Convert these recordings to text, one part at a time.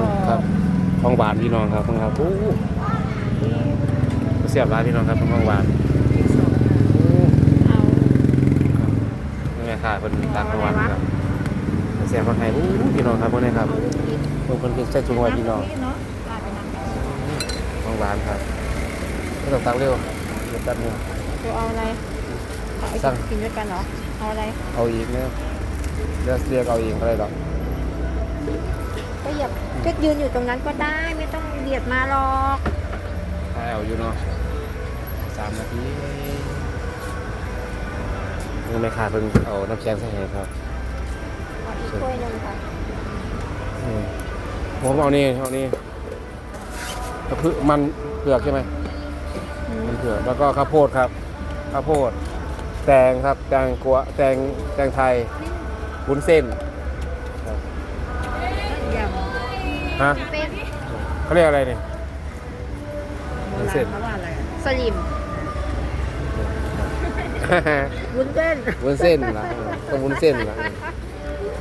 กรอบครับของหวานพี่น้องครับครับโอ้เสียบร้านพี่น้องครับของหวานเอานี่ไงค่ะเป็นตามของหวานครับเสียบของไทยโอ้พี่น้องครับพวกนี้ครับเอาลูกคิดพวกคนกินใส่ถุงไว้พี่น้องเนาะกลายเป็นน้ำแบบของหวานครับไม่ต้องตักเร็วเดี๋ยวแป๊บนึงจะเอาอะไรเอาไอ้สั่งกินด้วยกันเหรอเอาอะไรเอาอีกนะเดี๋ยวเรียกเอาเองก็ได้หรอ กก็อย่าก็ยืนอยู่ตรงนั้นก็ได้ไม่ต้องเบียดมาหรอกถ้าเอาอยู่เนาะสามนาทีนี่ไม่ขาดเพิ่งเอาน้ำแข็งใส่ให้ครับเอาอีกถ้วยหนึงค่ะอืมผมเอานี่เอานี่กระพือมันเผือกใช่ไหมอืมมันเผือกแล้วก็ข้าวโพดครับข้าวโพด แตงครับแตงกวแตงแตงไทยวุ้นเส้นครับ ย ฮะำเป็นเขาเรียกอะไรเนี่ยวุ้นเส้นเขาว่าอะไรอะสลิมวุ้นเส้นวุ้นเส้นล่ะต้องวุ้นเส้นล่ะ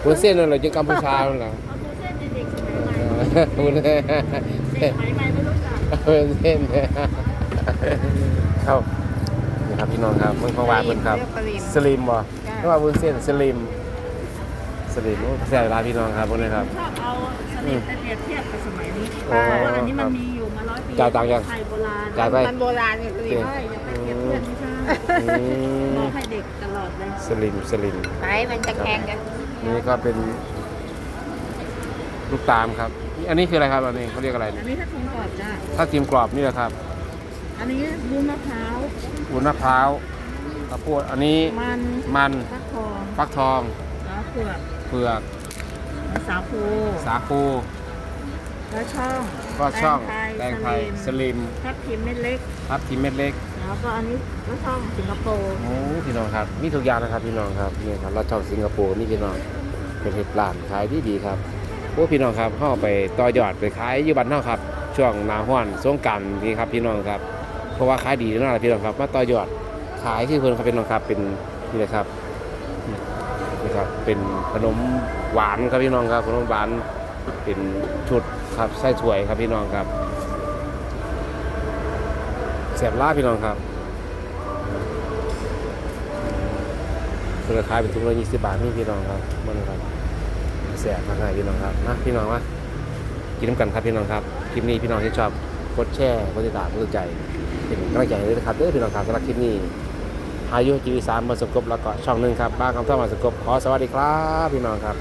วุ้นเส้นนั่นแหละจึงกัมพูชานั่นแหละเอาวุ้นเส้นเด็กๆสมัยใหม่วุ้นเส้นเด็กสมัยใหม่ไม่รู้จักวุ้นเส้นเข้านี่ครับพี่น้องครับเมืองของหวานเพิ่นครับเรียกสลิมสลิมบ่จ้ะไม่ว่าวุ้นเส้นสลิมสลิมโอ้แซ่บร้านพี่น้องครับพวกนี้ครับชอบเอา สลิดไปเปรียบเทียบกับสมัยนี้อ๋อเพราะว่าอันนี้มันมีอยู่มาร้อยปีจ่ายตังค์ยัง ไทยโบราณจ่ายไป มันโบราณเนี่ยสลิมใช่อย่าไปเปรียบเทียบไม่ใช่อืมบอกให้เด็กตลอดเลย สลิมสลิม ไปมันจะแข่งกันนี่ก็เป็นลูกตาลครับ อันนี้คืออะไรครับอันนี้เขาเรียกอะไรอัเนี่ยนนี้ถ้าทงกรอบจ้ะถ้าจิมกรอบนี่แหละครับอันนี้วุ้นมะพร้าว วุ้นมะพร้าวข้าวโพดอันนี้มันมันฟักทองฟักทอง แล้วเผือกเผือกแล้ว สาคูสาคูแล้วช่องก็ช่องแตแตงงไทไทยยสลิมทับทิมเม็ดเล็กทับทิมเม็ดเล็ก แล้วก็อันนี้ก็ช่องสิงคโปร์โอ้พี่น้องครับมีทุกอย่างนะครับพี่น้องครับนี่ครับเราช่องสิงคโปร์นี่พี่น้องเป็นเห็ดร้านขายดีดีๆครับโอ้พี่น้องครับเข้าไปต่อยอดไปขายอยู่บ้านเฮาครับ ช่วงหนาห้อนสงกรานต์นี่ครับพี่น้องครับ เพราะว่าขายดีนั่นแหละพี่น้องครับ มาต่อยอดขายที่เพิ่นครับพี่น้องครับเป็นนี่เลยครับ นี่ครับเป็นขนมหวานครับพี่น้องครับขนมหวานเป็นชุดครับไส้ถ้วยครับพี่น้องครับเสียบล่าพี่น้องครับเพื่อขาเป็นถุงละยี่สิบบาทนี่พี่น้องครับมันครับแสบมากเลยพี่น้องครับนะพี่น้องมากินน้ำกันครับพี่น้องครับคลิปนี้พี่น้องที่ชอบกดแชร์กดติดตามกดใจเป็นกำลังใจให้ด้วยนะครับเด้อพี่น้องครับสำหรับคลิปนี้ อายุจีวีสามมาสุกบแล้วก็ช่องหนึ่งครับบ้านคำท่อมาสุกบขอสวัสดีครับ พี่น้องครับ